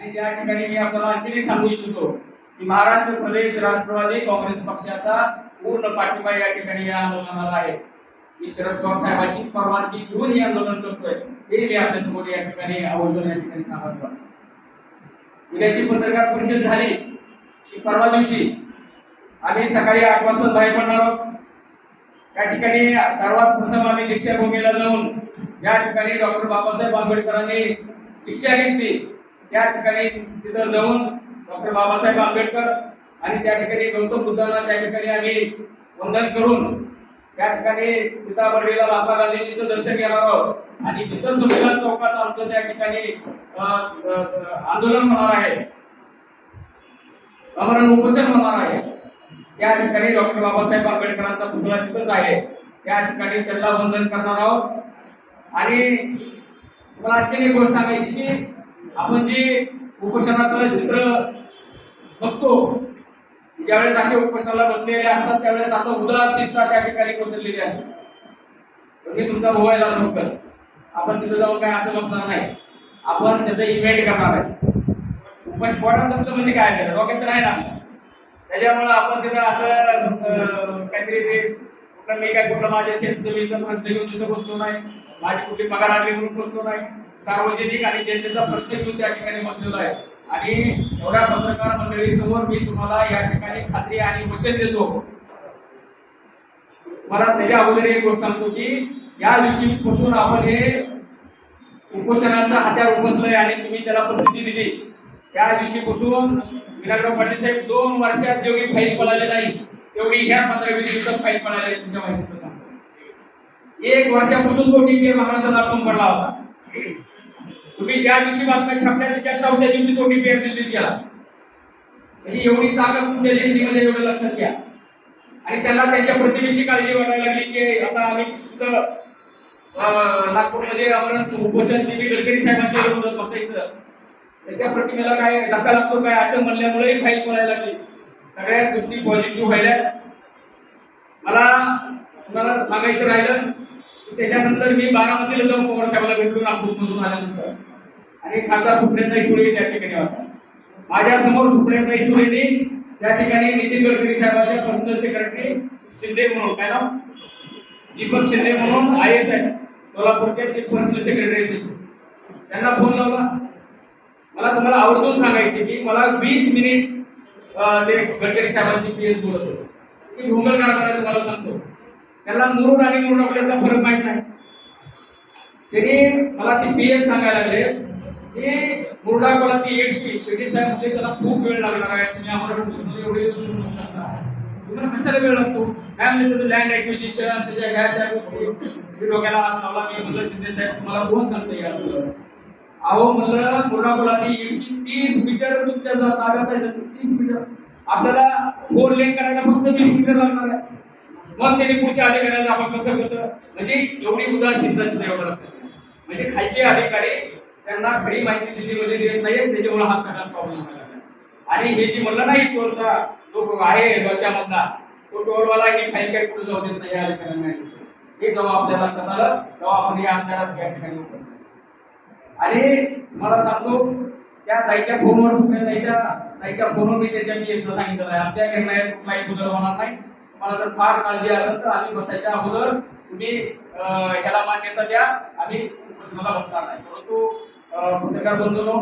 आणि त्या ठिकाणी मी आपल्याला आणखी एक सांगू इच्छितो की महाराष्ट्र प्रदेश राष्ट्रवादी काँग्रेस पक्षाचा पूर्ण पाठिंबा या ठिकाणी या आंदोलनाला आहे. मी शरद पवार साहेबांची परवानगी घेऊन हे आंदोलन करतोय. हे मी आपल्यासमोर या ठिकाणी आवर्जून या ठिकाणी सांगायचं उद्याची पत्रकार परिषद झाली की परवा दिवशी आम्ही सकाळी आठ वाजता बाहेर पडणार आहोत. त्या ठिकाणी सर्वात प्रथम आम्ही दीक्षाभूमीला जाऊन या ठिकाणी डॉक्टर बाबासाहेब आंबेडकरांनी दीक्षा घेतली. त्या ठिकाणी तिथं जाऊन डॉक्टर बाबासाहेब आंबेडकर आणि त्या ठिकाणी गौतम बुद्धांना त्या ठिकाणी आम्ही वंदन करून त्या ठिकाणी सीताबर्डीला महात्मा गांधीजीचं दर्शन घेणार आहोत. आणि तिथं संविधान चौकात आमचं त्या ठिकाणी आंदोलन होणार आहे. अमरण उपोषण होणार आहे. त्या ठिकाणी डॉक्टर बाबासाहेब आंबेडकरांचा पुतळा तिथंच आहे. त्या ठिकाणी त्यांना वंदन करणार आहोत. आणि मला आणखी एक गोष्ट सांगायची की आपण जे उपोषणाचं चित्र बघतो ज्यावेळेस असे उपोषणाला बसलेले असतात त्यावेळेस असं उदासीनता त्या ठिकाणी कोसळलेली असते. म्हणजे तुमचा मोबाईल आला लवकर आपण तिथं जाऊन काय असं बसणार नाही. आपण त्याचं इव्हेंट करणार आहे. उपास पोटात नसलं म्हणजे काय झालं डोक्यात तर आहे ना. त्याच्यामुळं आपण तिथं असं काहीतरी ते कुठं मी काय कुठलं माझ्या शेत जमिनीचा प्रश्न घेऊन तिथं बसलो नाही. माझी कुठली पगार आली म्हणून बसलो नाही. सार्वजनिक आणि जनतेचा प्रश्न घेऊन त्या ठिकाणी बसलेलो आहे. आणि एवढ्या पत्रकार मंडळीसमोर मी तुम्हाला या ठिकाणी खात्री आणि वचन देतो. मला त्याच्या अगोदर एक गोष्ट सांगतो की या दिवशीपासून आपण हे उपोषणाचं हात्यार उपसलंय आणि तुम्ही त्याला प्रसिद्धी दिली. त्या दिवशीपासून विनायकराव पाटील साहेब दोन वर्षात जेवढी फाईल पळाली नाही तेवढी ह्या पंधरा वीस दिवसात फाईल पळाली आहे तुमच्या माहितीचं सांगतो एक वर्षापासून तो टीके महाराष्ट्रात आपण पडला होता. तुम्ही ज्या दिवशी बातम्या छापल्या त्याच्या चौथ्या दिवशी तो टीपी दिल्लीत गेला. म्हणजे एवढी ताकद तुमच्या लेखणीमध्ये एवढं लक्षात घ्या. आणि त्यांना त्यांच्या प्रतिमेची काळजी वाटायला लागली की आता आम्ही नागपूरमध्ये आपण उपोषण दिली गडकरी साहेबांच्या विरोधात बसायचं. त्याच्या प्रतिमेला काय धक्का लागतो काय असं म्हणल्यामुळे फाईल बोलायला लागली. सगळ्या गोष्टी पॉझिटिव्ह व्हायला मला तुम्हाला सांगायचं राहिलं त्याच्यानंतर मी बारामतीला जाऊन पवार साहेबाला भेटलो नागपूरमधून आल्यानंतर. आणि खासदार सुप्रियाताई सुळे त्या ठिकाणी होता. माझ्यासमोर सुप्रियाताई सुळेनी त्या ठिकाणी नितीन गडकरी साहेबांच्या पर्सनल सेक्रेटरी शिंदे म्हणून काय नाव? दीपक शिंदे म्हणून आय एस आहे सोलापूरचे ते पर्सनल सेक्रेटरी त्यांना फोन लावला. मला तुम्हाला आवर्जून सांगायचे की मला वीस मिनिट ते गडकरी साहेबांची पी एस बोलत होते. की भूगोल काढताना तुम्हाला सांगतो. त्यांना मुरुड आणि मुरुड आपल्याला फरक माहीत नाही. त्यांनी मला ती पी एस सांगायला लागले. की मुरडाकोला ती एडशी शेट्टी साहेब म्हणजे त्याला खूप वेळ लागणार आहे. तुम्ही आम्हाला प्रश्न एवढे म्हणू शकता. तुम्हाला कशाला वेळ लागतो? काय म्हणजे त्याचं लँड ऍक्विजिशन त्याच्या ह्या त्या गोष्टी? डोक्याला हात लावला मी म्हणलं शिंदे साहेब तुम्हाला कोण सांगतं या अहो म्हणलं मुरडाकोला ती एकशे तीस मीटर तुमच्या जर ताब्यात आहे तीस मीटर आपल्याला फोर लेन करायला फक्त वीस मीटर लागणार आहे. मग त्यांनी पुढच्या अधिकाऱ्याला आपण कसं कसं? म्हणजे एवढी उदासीनता म्हणजे खालचे अधिकारी त्यांना खरी माहिती दिल्लीमध्ये देत नाही त्याच्यामुळे हा सगळा प्रॉब्लेम झाला. आणि हे जे म्हणलं नाही टोलचा जो आहे लोच्यामधला तो टोलवाला ही फाईल काही कुठं जाऊ देत नाही या अधिकाऱ्यांना हे जेव्हा आपल्या लक्षात आलं तेव्हा आपण या अंधारात या ठिकाणी उपस्थित आणि मला सांगतो त्या ताईच्या फोनवर कुठल्या ताईच्या ताईच्या फोनवर मी त्याच्या मी एसला सांगितलं आहे आमच्या निर्णयात कुठलाही बदल होणार नाही. मला जर फार काळजी असेल तर आम्ही बसायच्या अगोदर तुम्ही ह्याला मान्यता द्या. आम्ही मला बसणार नाही. परंतु पत्रकार बंधूनो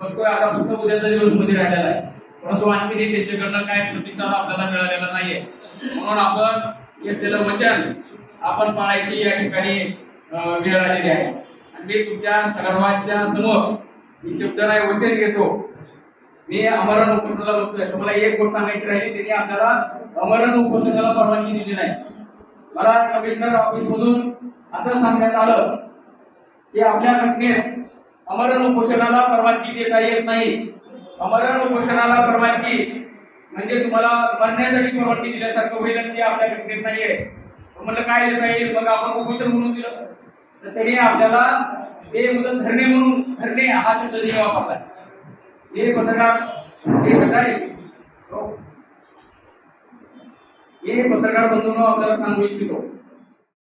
बघतोय आता फक्त उद्याचा दिवसमध्ये राहिलेला आहे. परंतु आणखी त्यांच्याकडनं काय प्रतिसाद आपल्याला मिळालेला नाहीये. म्हणून आपण घेतलेलं वचन आपण पाळायची या ठिकाणी वेळ आलेली आहे. आणि मी तुमच्या सर्वांच्या समोर मी शब्द नाही वचन घेतो. मी अमरण उपोषणाला बसतोय तुम्हाला एक गोष्ट सांगायची राहिली त्यांनी आपल्याला अमरण उपोषणाला परवानगी दिली नाही. मला कमिशनर ऑफिस मधून असं सांगण्यात आलं की आपल्या घटनेत अमरण उपोषणाला परवानगी देता येत नाही. अमरण उपोषणाला परवानगी म्हणजे तुम्हाला मरण्यासाठी परवानगी दिल्यासारखं होईल आणि ती आपल्या घटनेत नाहीये. आहे म्हटलं काय देता येईल? मग आपण उपोषण म्हणून दिलं. तर त्याने आपल्याला ते मुदत धरणे म्हणून धरणे हा शब्द त्यांनी वापरला. हे पत्रकार हे पत्रकार हो. हे. पत्रकार बंधूंनो आपल्याला सांगू इच्छितो.